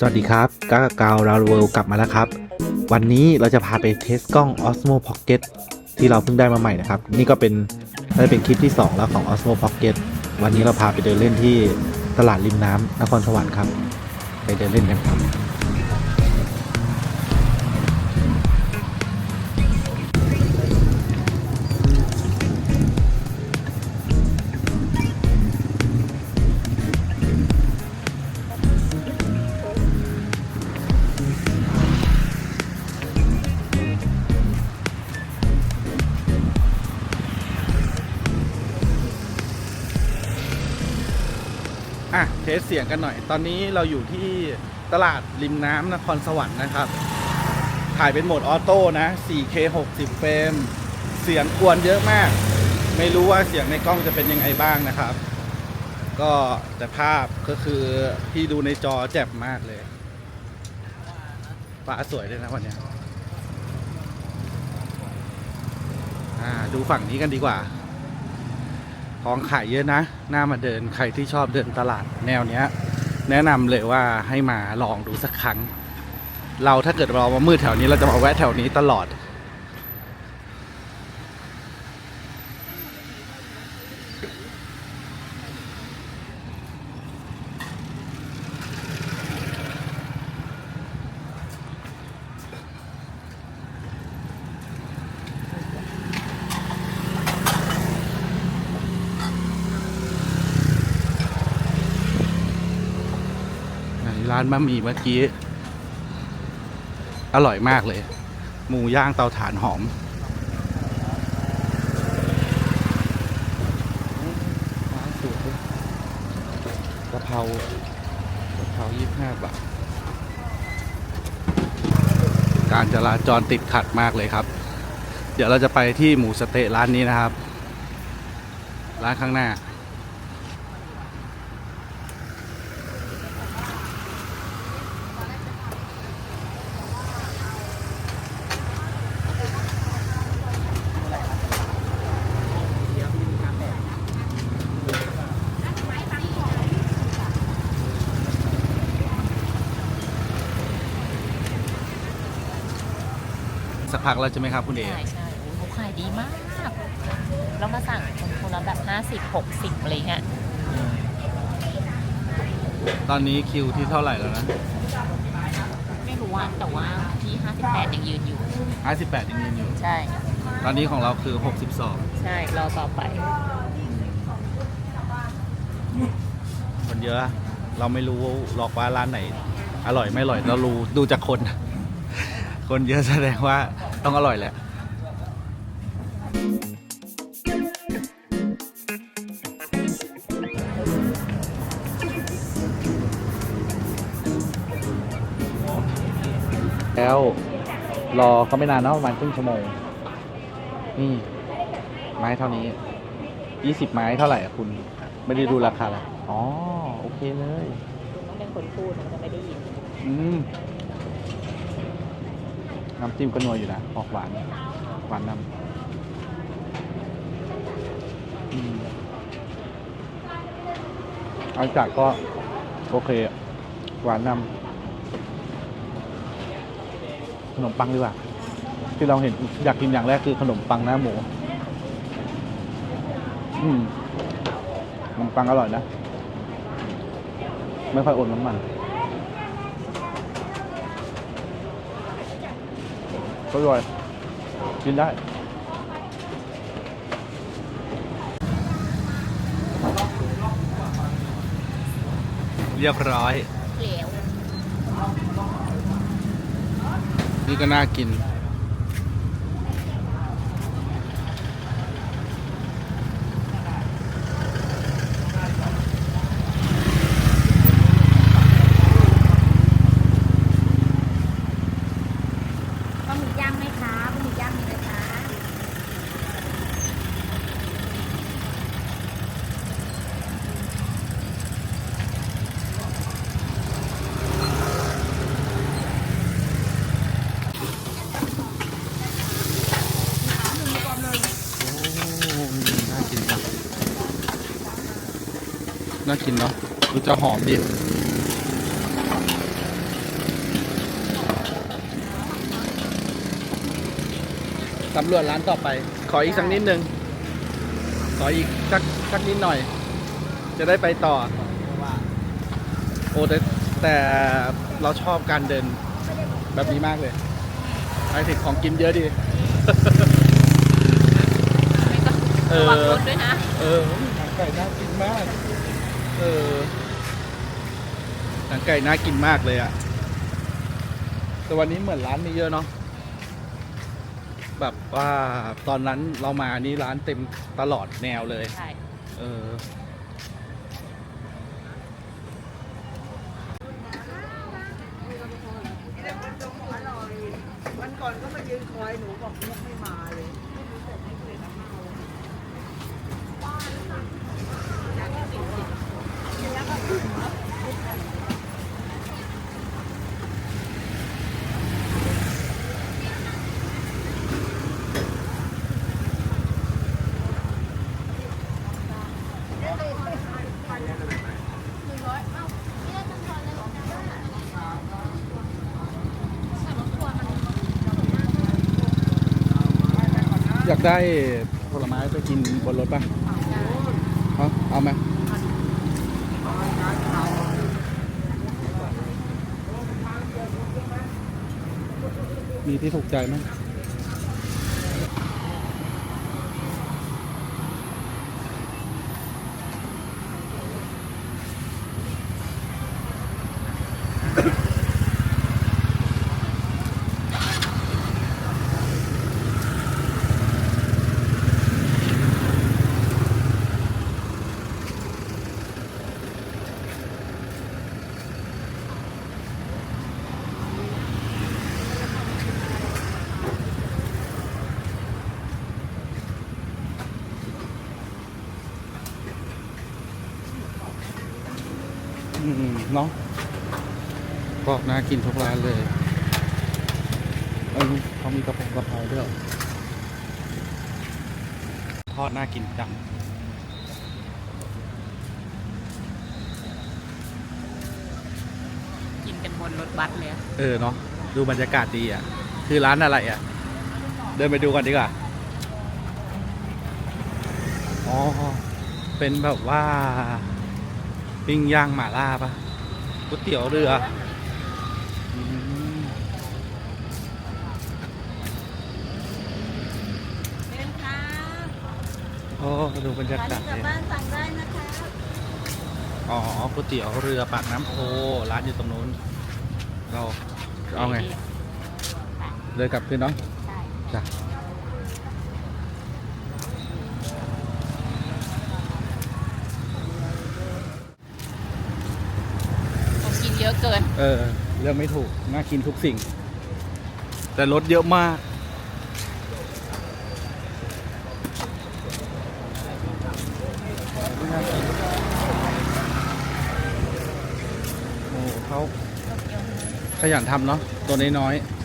สวัสดีครับกากากาวราเวลกลับมาแล้วครับ วันนี้เราจะพาไปเทสกล้อง Osmo Pocket ที่เราเพิ่งได้มาใหม่นะครับ นี่ก็เป็นได้เป็นคลิปที่ 2 แล้วของ Osmo Pocket วันนี้เราพาไปเดินเล่นที่ตลาดริมน้ำนครสวรรค์ครับ ไปเดินเล่นกันครับ เสียงกันหน่อย ตอนนี้เราอยู่ที่ตลาดริมน้ำนครสวรรค์นะครับ ถ่ายเป็นโหมดออโต้นะ 4K 60 เฟรม เสียงกวนเยอะมาก ไม่รู้ว่าเสียงในกล้องจะเป็นยังไงบ้างนะครับ ก็แต่ภาพก็คือที่ดูในจอแจ่มมากเลยฟ้าสวยด้วยนะวันนี้ดูฝั่งนี้กันดีกว่า ของขายเยอะนะน่ามาเดินใครที่ชอบเดินตลาดแนวเนี้ย แนะนำเลยว่าให้มาลองดูสักครั้ง เราถ้าเกิดเรามามืดแถวนี้เราจะมาแวะแถวนี้ตลอด ร้านบะหมี่เมื่อกี้ อร่อยมากเลย หมูย่างเตาถ่านหอมร้านสวยกะเพรากะเพรายี่ห้าบาท การจราจรติดขัดมากเลยครับ เดี๋ยวเราจะไปที่หมูสเต๊ะร้านนี้นะครับ ร้านข้างหน้า พักแล้วใช่ไหมครับคุณเอใช่ใช่โอ้ยเขาขายดีมากเรามาสั่งคนคนละแบบห้าสิบหกสิบอะไรเงี้ยตอนนี้คิวที่เท่าไหร่แล้วนะไม่รู้ว่าแต่ว่าที่ห้าสิบแปดยังยืนอยู่ 58ยังยืนอยู่ ใช่ ตอนนี้ของเราคือ 62 ใช่ รอต่อไป คนเยอะ เราไม่รู้หรอกว่าร้านไหน อร่อยไม่อร่อยเรารู้ดูจากคน คนเยอะแสดงว่า ต้องอร่อยแหละแล้วรอเขาไม่นานเนาะประมาณครึ่งชั่วโมง นี่ ไม้เท่านี้ยี่สิบไม้เท่าไหร่อะคุณ ไม่ได้ดูราคาเลยอ๋อ โอเคเลย ต้องเป็นคนพูดมันจะไม่ได้ยิน อืม น้ำจิ้มก็นัวอยู่นะ ออกหวาน หวานนำอืมอันจากก็ โอเคอะหวานนำขนมปังดีกว่า ที่เราเห็นอยากกินอย่างแรกคือขนมปังหน้าหมู อืมขนมปังอร่อยนะ ไม่ค่อยอดน้ำมัน อร่อยกินได้เรียบร้อยเหลวนี่ก็น่ากิน น่ากินเนาะดูจะหอมดีสำรวจร้านต่อไป ขออีกสักนิดนึง ขออีกสักสักนิดหน่อย จะได้ไปต่อ โอ้แต่แต่เราชอบการเดินแบบนี้มากเลยไปถึงของกินเยอะดีเออเออไก่น่ากินมาก เออหนังไก่น่ากินมากเลยอะแต่วันนี้เหมือนร้านไม่เยอะเนาะแบบว่าตอนนั้นเรามานี่ร้านเต็มตลอดแนวเลย ใช่ เออ วันก่อนก็มายืนคอยหนูบอกลูกไม่มาเลย อยากได้ผลไม้ไปกินบนรถป่ะเอาเอาไหมมีที่ถูกใจไหม เนาะบอกน่ากินทุกร้านเลยเออเขามีกระเพงกระเพราด้วยเหรอทอดน่ากินจังกินกันบนรถบัสเลยอะเออเนาะดูบรรยากาศดีอะ คือร้านอะไรอะ เดินไปดูกันดีกว่า อ๋อ เป็นแบบว่า ปิ้งย่างหม่าล่าปะก๋วยเตี๋ยวเรืออืมเดินค่ะโอ้ดูบรรยาร้านกาศนี้กลับเลยบ้านสั่งได้นะคะอ๋อก๋วยเตี๋ยวเรือปากน้ำโพร้านอยู่ตรงนู้น เราเอาไง เลยกลับขึ้นเนาะใช่จ้ะ ของกินเยอะเกิน เออเลือกไม่ถูก น่ากินทุกสิ่ง แต่รสเยอะมาก โอ้เขาขยันทำเนาะตัวน้อยๆ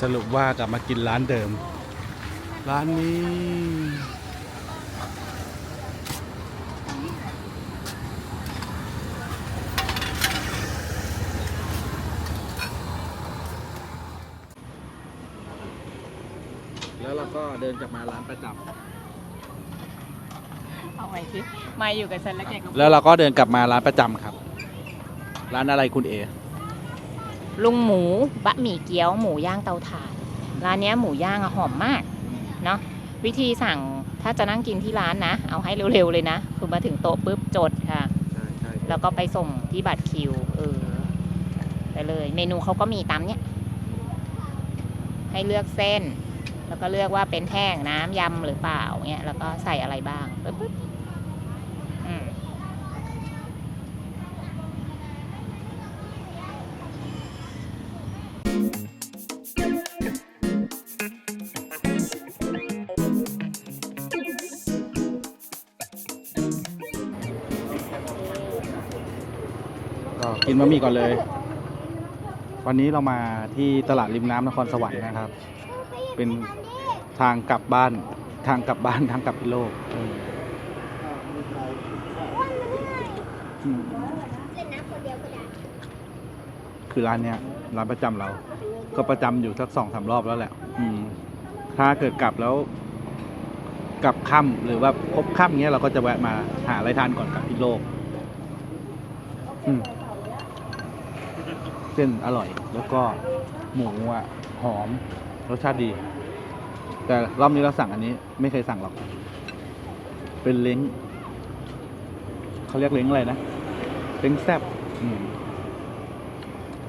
สรุปว่ากลับมากินร้านเดิม ร้านนี้ แล้วเราก็เดินกลับมาร้านประจเอาไว้ที่มาอยู่กับฉันแล้วแกก็ำแล้วเราก็เดินกลับมาร้านประจำครับ ร้านอะไรคุณเอ ลุงหมูบะหมี่เกี๊ยวหมูย่างเตาถ่านร้านเนี้ยหมูย่างอะหอมมากเนาะวิธีสั่งถ้าจะนั่งกินที่ร้านนะ เอาให้เร็วๆเลยนะ คือมาถึงโต๊ะปุ๊บจดค่ะใช่ใช่แล้วก็ไปส่งที่บัตรคิวเออไปเลย เมนูเขาก็มีตามเนี้ยให้เลือกเส้น แล้วก็เลือกว่าเป็นแห้งน้ำยำหรือเปล่าเนี่ยแล้วก็ใส่อะไรบ้างปึ๊บ กินบะหมี่ก่อนเลย วันนี้เรามาที่ตลาดริมน้ำนครสวรรค์นะครับ เป็นทางกลับบ้านทางกลับบ้านทางกลับพิโลกเอออืมคือร้านเนี้ยร้านประจำเรา ก็ประจำอยู่สักสองสามรอบแล้วแหละ อืม ถ้าเกิดกลับแล้วกลับค่ำหรือว่าพบค่ำเงี้ยเราก็จะแวะมาหาอะไรทานก่อนกลับพิโลก อืม เส้นอร่อย แล้วก็หมูอะหอมรสชาติดี แต่รอบนี้เราสั่งอันนี้ ไม่เคยสั่งหรอก เป็นเล้งเขาเรียกเล้งอะไรนะเล้งแซ่บอืม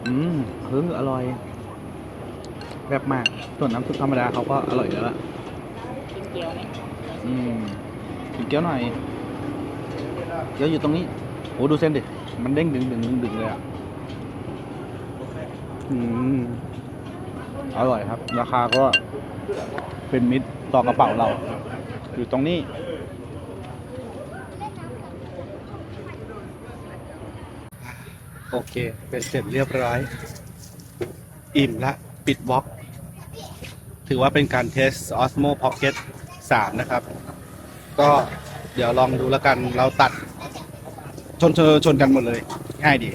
อืมเฮ้ยอร่อยแบบมาก ส่วนน้ำซุปธรรมดาเขาก็อร่อยแล้วล่ะกินเกี๊ยวไหมอืมกินเกี๊ยวหน่อยเกี๊ยวอยู่ตรงนี้โอ้ดูเส้นดิ มันเด้งดึงดึงดึงดึงเลยอะ อืมอร่อยครับ ราคาก็เป็นมิตรต่อกระเป๋าเรา อยู่ตรงนี้โอเค เป็นเสร็จเรียบร้อย อิ่มละ ปิดบล็อก ถือว่าเป็นการเทส Osmo Pocket 3 นะครับ ก็เดี๋ยวลองดูแล้วกัน เราตัดชนชอชนกันหมดเลย ง่ายดี